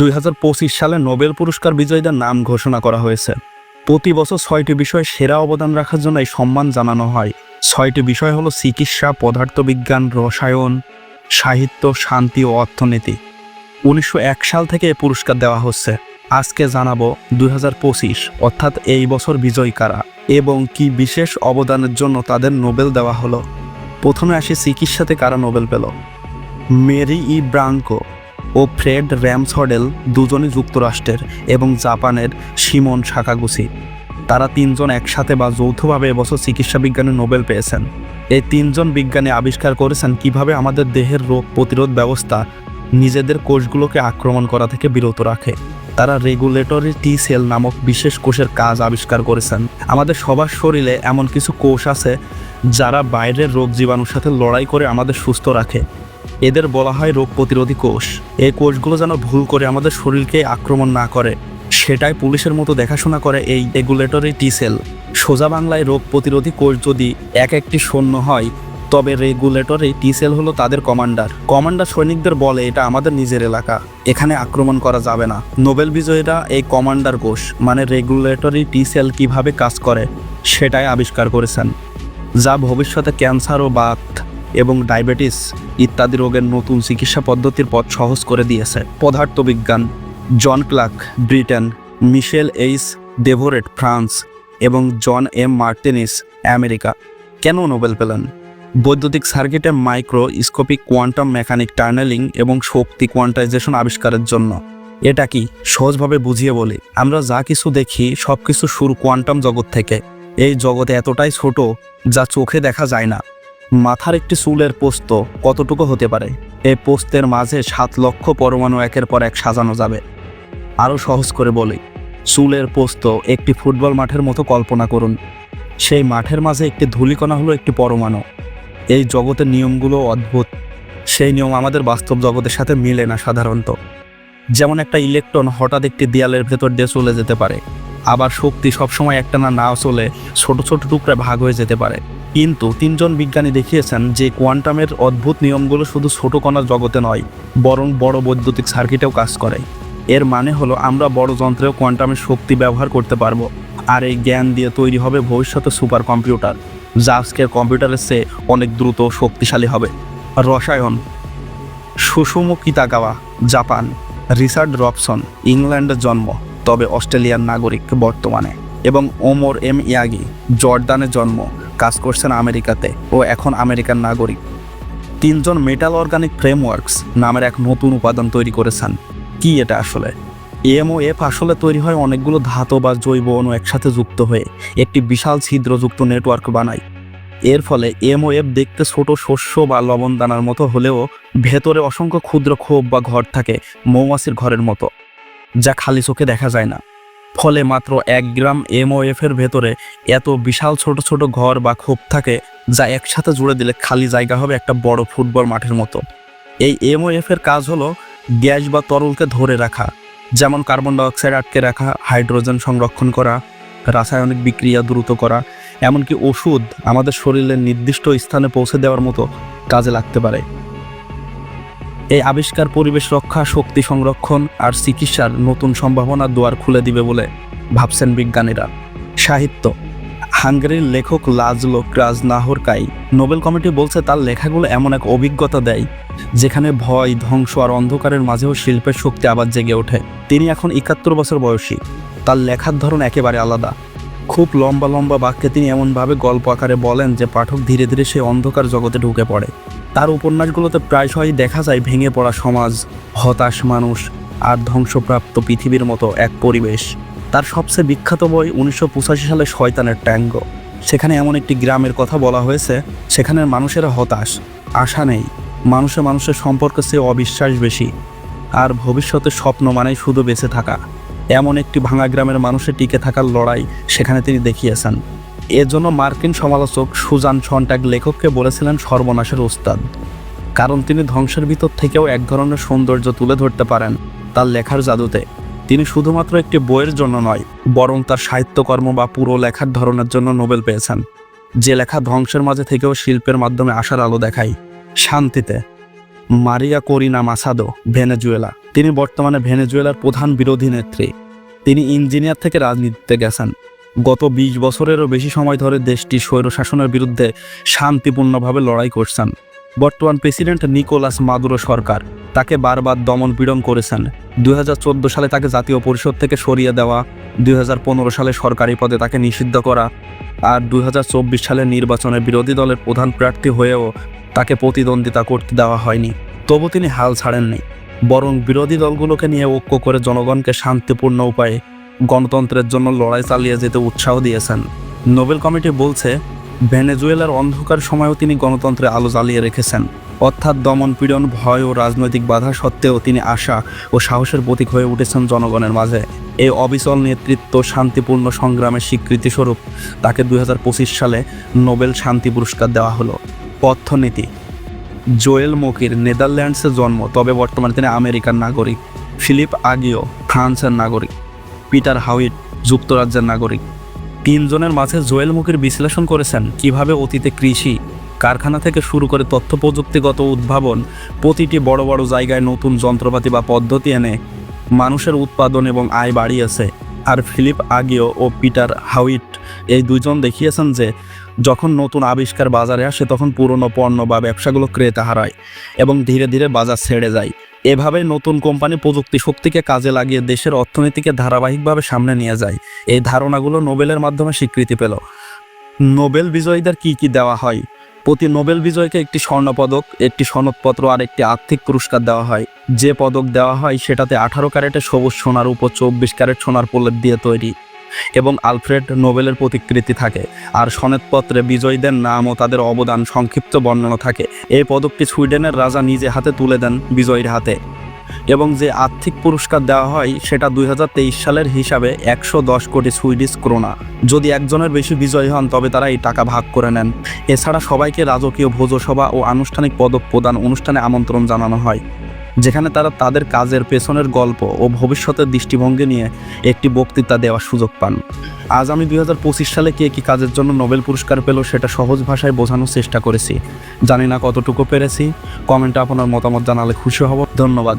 দুই হাজার পঁচিশ সালে নোবেল পুরস্কার বিজয়ীদের নাম ঘোষণা করা হয়েছে। প্রতি বছর ছয়টি বিষয়ে সেরা অবদান রাখার জন্য এই সম্মান জানানো হয়। ছয়টি বিষয় হলো চিকিৎসা, পদার্থবিজ্ঞান, রসায়ন, সাহিত্য, শান্তি ও অর্থনীতি। উনিশশো এক সাল থেকে এ পুরস্কার দেওয়া হচ্ছে। আজকে জানাব দুই হাজার পঁচিশ, অর্থাৎ এই বছর বিজয়ী কারা এবং কি বিশেষ অবদানের জন্য তাদের নোবেল দেওয়া হলো। প্রথমে আসি চিকিৎসাতে কারা নোবেল পেল। মেরি ই ব্রাঙ্কো ও ফ্রেড র্যামসহডেল দুজনই যুক্তরাষ্ট্রের এবং জাপানের সিমন সাকাগুচি তারা তিনজন একসাথে বা যৌথভাবে এবছর চিকিৎসা বিজ্ঞানে নোবেল পেয়েছেন। এই তিনজন বিজ্ঞানী আবিষ্কার করেছেন কীভাবে আমাদের দেহের রোগ প্রতিরোধ ব্যবস্থা নিজেদের কোষগুলোকে আক্রমণ করা থেকে বিরত রাখে। তারা রেগুলেটরি টি সেল নামক বিশেষ কোষের কাজ আবিষ্কার করেছেন। আমাদের সবার শরীরে এমন কিছু কোষ আছে যারা বাইরের রোগ জীবাণুর সাথে লড়াই করে আমাদের সুস্থ রাখে। এদের বলা হয় রোগ প্রতিরোধী কোষ। এই কোষগুলো যেন ভুল করে আমাদের শরীরকে আক্রমণ না করে। সেটাই পুলিশের মতো দেখাশোনা করে এই রেগুলেটরি টি সেল। সোজা বাংলায় রোগ প্রতিরোধী কোষ যদি এক একটি সৈন্য হয়, তবে রেগুলেটরি টি সেল হলো তাদের কমান্ডার। কমান্ডার সৈনিকদের বলে, এটা আমাদের নিজের এলাকা। এখানে আক্রমণ করা যাবে না। নোবেল বিজয়ীরা এই কমান্ডার কোষ মানে রেগুলেটরি টি সেল কীভাবে কাজ করে, সেটাই আবিষ্কার করেছেন। যা ভবিষ্যতে ক্যান্সার ও বাত এবং ডায়াবেটিস ইত্যাদি রোগের নতুন চিকিৎসা পদ্ধতির পথ সহজ করে দিয়েছে। পদার্থবিজ্ঞান, John Clarke, Britain, Michel H Devoret, France এবং জন এম মার্টিনিস, আমেরিকা। কেন নোবেল পেলেন? বৈদ্যুতিক সার্কিটে মাইক্রোস্কোপিক কোয়ান্টাম মেকানিক টার্নেলিং এবং শক্তি কোয়ান্টাইজেশন আবিষ্কারের জন্য। এটা কি সহজভাবে বুঝিয়ে বলি? আমরা যা কিছু দেখি সব কিছু শুরু কোয়ান্টাম জগৎ থেকে। এই জগতে এতটাই ছোট যা চোখে দেখা যায় না। মাথার একটি চুলের পোস্ত কতটুকু হতে পারে? এই পোস্তের মাঝে সাত লক্ষ পরমাণু একের পর এক সাজানো যাবে। আরও সহজ করে বলি, চুলের পোস্ত একটি ফুটবল মাঠের মতো কল্পনা করুন। সেই মাঠের মাঝে একটি ধূলিকণা হলো একটি পরমাণু। এই জগতের নিয়মগুলো অদ্ভুত। সেই নিয়ম আমাদের বাস্তব জগতের সাথে মিলে না সাধারণত। যেমন একটা ইলেকট্রন হঠাৎ একটি দেয়ালের ভেতর দিয়ে চলে যেতে পারে। আবার শক্তি সবসময় একটানা না চলে ছোট ছোট টুকরা ভাগ হয়ে যেতে পারে। কিন্তু তিনজন বিজ্ঞানী দেখিয়েছেন যে কোয়ান্টামের অদ্ভুত নিয়মগুলো শুধু ছোট কণার জগতে নয়, বরং বড় বৈদ্যুতিক সার্কিটেও কাজ করে। এর মানে হলো আমরা বড় যন্ত্রেও কোয়ান্টামের শক্তি ব্যবহার করতে পারব, আর এই জ্ঞান দিয়ে তৈরি হবে ভবিষ্যতে সুপার কম্পিউটার যা আজকের কম্পিউটারের চেয়ে অনেক দ্রুত শক্তিশালী হবে। রসায়ন Susumu Kitagawa Japan, Richard Robson ইংল্যান্ডের জন্ম, তবে অস্ট্রেলিয়ার নাগরিক বর্তমানে। এবং ওমর এম ইয়াগি জর্দানের জন্ম, কাজ করছেন আমেরিকাতে ও এখন আমেরিকার নাগরিক। তিনজন মেটাল অর্গানিক ফ্রেমওয়ার্কস নামের এক নতুন উপাদান তৈরি করেছেন। কি এটা আসলে? এম ও এফ আসলে তৈরি হয় অনেকগুলো ধাতু বা জৈব অণু একসাথে যুক্ত হয়ে একটি বিশাল ছিদ্রযুক্ত নেটওয়ার্ক বানায়। এর ফলে এম ও এফ দেখতে ছোট শস্য বা লবণ দানার মতো হলেও ভেতরে অসংখ্য ক্ষুদ্র ক্ষোভ বা ঘর থাকে মৌমাছির ঘরের মতো, যা খালি চোখে দেখা যায় না। ফলে মাত্র এক গ্রাম এমওএফ এর ভেতরে এত বিশাল ছোট ছোট ঘর বা খোপ থাকে যা একসাথে জুড়ে দিলে খালি জায়গা হবে একটা বড় ফুটবল মাঠের মতো। এই এমওএফ এর কাজ হলো গ্যাস বা তরলকে ধরে রাখা, যেমন কার্বন ডাইঅক্সাইড আটকে রাখা, হাইড্রোজেন সংরক্ষণ করা, রাসায়নিক বিক্রিয়া দ্রুত করা, এমনকি ওষুধ আমাদের শরীরের নির্দিষ্ট স্থানে পৌঁছে দেওয়ার মতো কাজে লাগতে পারে। এই আবিষ্কার পরিবেশ রক্ষা, শক্তি সংরক্ষণ আর চিকিৎসার নতুন সম্ভাবনার দুয়ার খুলে দিবে বলে ভাবছেন বিজ্ঞানীরা। সাহিত্য। হাঙ্গেরির লেখক লাজলো ক্রাজ নাহরকাই নোবেল কমিটি বলছে তার লেখাগুলো এমন এক অভিজ্ঞতা দেয়, যেখানে ভয়, ধ্বংস আর অন্ধকারের মাঝেও শিল্পের শক্তি আবার জেগে ওঠে। তিনি এখন একাত্তর বছর বয়সী। তার লেখার ধরন একেবারে আলাদা। খুব লম্বা লম্বা বাক্যে তিনি এমনভাবে গল্প আকারে বলেন যে পাঠক ধীরে ধীরে সেই অন্ধকার জগতে ঢুকে পড়ে। তার উপন্যাসগুলোতে প্রায়শই দেখা যায় ভেঙে পড়া সমাজ, হতাশ মানুষ আর ধ্বংসপ্রাপ্ত পৃথিবীর মতো এক পরিবেশ। তার সবচেয়ে বিখ্যাত বই উনিশশো পঁচাশি সালে শয়তানের ট্যাঙ্গ। সেখানে এমন একটি গ্রামের কথা বলা হয়েছে, সেখানের মানুষেরা হতাশ, আশা নেই, মানুষে মানুষের সম্পর্কে সে অবিশ্বাস বেশি, আর ভবিষ্যতের স্বপ্ন মানেই শুধু বেঁচে থাকা। এমন একটি ভাঙা গ্রামের মানুষের টিকে থাকার লড়াই সেখানে তিনি দেখিয়েছেন। এর জন্য মার্কিন সমালোচক সুজান সন্ট্যাগ লেখককে বলেছিলেন সর্বনাশের উস্তাদ কারণ তিনি ধ্বংসের ভিতর থেকেও এক ধরনের সৌন্দর্য তুলে ধরতে পারেন তার লেখার জাদুতে। তিনি শুধুমাত্র একটি বইয়ের জন্য নয়, বরং তার সাহিত্যকর্ম বা পুরো লেখার ধরনের জন্য নোবেল পেয়েছেন। যে লেখা ধ্বংসের মাঝে থেকেও শিল্পের মাধ্যমে আসার আলো দেখায়। শান্তিতে। Maria Corina Machado, Venezuela. তিনি বর্তমানে ভেনেজুয়েলার প্রধান বিরোধী নেত্রী। তিনি ইঞ্জিনিয়ার থেকে রাজনীতিতে গেছেন। গত বিশ বছরেরও বেশি সময় ধরে দেশটি স্বৈরশাসনের বিরুদ্ধে শান্তিপূর্ণভাবে লড়াই করছেন। বর্তমান প্রেসিডেন্ট নিকোলাস মাদুরো সরকার তাকে বারবার দমন পীড়ন করেছেন। দুই হাজার চোদ্দ সালে তাকে জাতীয় পরিষদ থেকে সরিয়ে দেওয়া, দুই হাজার পনেরো সালে সরকারি পদে তাকে নিষিদ্ধ করা আর দুই সালে নির্বাচনে বিরোধী দলের প্রধান প্রার্থী হয়েও তাকে প্রতিদ্বন্দ্বিতা করতে দেওয়া হয়নি। তবু তিনি হাল ছাড়েননি। বরং বিরোধী দলগুলোকে নিয়ে ঐক্য করে জনগণকে শান্তিপূর্ণ উপায়ে গণতন্ত্রের জন্য লড়াই চালিয়ে যেতে উৎসাহ দিয়েছেন। নোবেল কমিটি বলছে, ভেনেজুয়েলার অন্ধকার সময়ও তিনি গণতন্ত্রে আলো জ্বালিয়ে রেখেছেন। অর্থাৎ দমন পীড়ন, ভয় ও রাজনৈতিক বাধা সত্ত্বেও তিনি আশা ও সাহসের প্রতীক হয়ে উঠেছেন জনগণের মাঝে। এই অবিচল নেতৃত্ব শান্তিপূর্ণ সংগ্রামের স্বীকৃতিস্বরূপ তাকে দুই হাজার পঁচিশ সালে নোবেল শান্তি পুরস্কার দেওয়া হলো। অর্থনীতি জোয়েল মোকির, নেদারল্যান্ডসে জন্ম, তবে বর্তমানে তিনি আমেরিকার নাগরিক। ফিলিপ আগিও, ফ্রান্সের নাগরিক। পিটার হাউইট, যুক্তরাজ্যের নাগরিক। তিনজনের মাঝে জোয়েল মুখের বিশ্লেষণ করেছেন কীভাবে অতীতে কৃষি, কারখানা থেকে শুরু করে তথ্য প্রযুক্তিগত উদ্ভাবন, প্রতিটি বড় বড় জায়গায় নতুন যন্ত্রপাতি বা পদ্ধতি এনে মানুষের উৎপাদন এবং আয় বাড়িয়েছে আর ফিলিপ আগিও ও পিটার হাউইট এই দুইজন দেখিয়েছেন যে, যখন নতুন আবিষ্কার বাজারে আসে, তখন পুরনো পণ্য বা ব্যবসাগুলো ক্রেতা হারায় এবং ধীরে ধীরে বাজার ছেড়ে যায়। এভাবে নতুন কোম্পানি প্রযুক্তি শক্তিকে কাজে লাগিয়ে দেশের অর্থনীতিকে ধারাবাহিকভাবে সামনে নিয়ে যায়। এই ধারণাগুলো নোবেলের মাধ্যমে স্বীকৃতি পেল। নোবেল বিজয়ীদের কি কি দেওয়া হয়? প্রতি নোবেল বিজয়কে একটি স্বর্ণপদক, একটি সনদপত্র আর একটি আর্থিক পুরস্কার দেওয়া হয়। যে পদক দেওয়া হয় সেটাতে আঠারো ক্যারেটে সবুজ সোনার উপর চব্বিশ ক্যারেট সোনার প্রলেপ দিয়ে তৈরি এবং আলফ্রেড নোবেলের প্রতিকৃতি থাকে। আর সনেদপত্রে বিজয়ীদের নাম ও তাদের অবদান সংক্ষিপ্ত বর্ণনা থাকে। এই পদকটি সুইডেনের রাজা নিজে হাতে তুলে দেন বিজয়ীর হাতে। এবং যে আর্থিক পুরস্কার দেওয়া হয়, সেটা দুই হাজার তেইশ সালের হিসাবে একশো দশ কোটি সুইডিশ ক্রোনা। যদি একজনের বেশি বিজয়ী হন, তবে তারা এই টাকা ভাগ করে নেন। এছাড়া সবাইকে রাজকীয় ভোজসভা ও আনুষ্ঠানিক পদক প্রদান অনুষ্ঠানে আমন্ত্রণ জানানো হয়, যেখানে তারা তাদের কাজের পেছনের গল্প ও ভবিষ্যতের দৃষ্টিভঙ্গি নিয়ে একটি বক্তৃতা দেওয়ার সুযোগ পান। আজ আমি দুই হাজার পঁচিশ সালে কে কী কাজের জন্য নোবেল পুরস্কার পেল, সেটা সহজ ভাষায় বোঝানোর চেষ্টা করেছি। জানি না কতটুকু পেরেছি। কমেন্টে আপনার মতামত জানালে খুশি হব। ধন্যবাদ।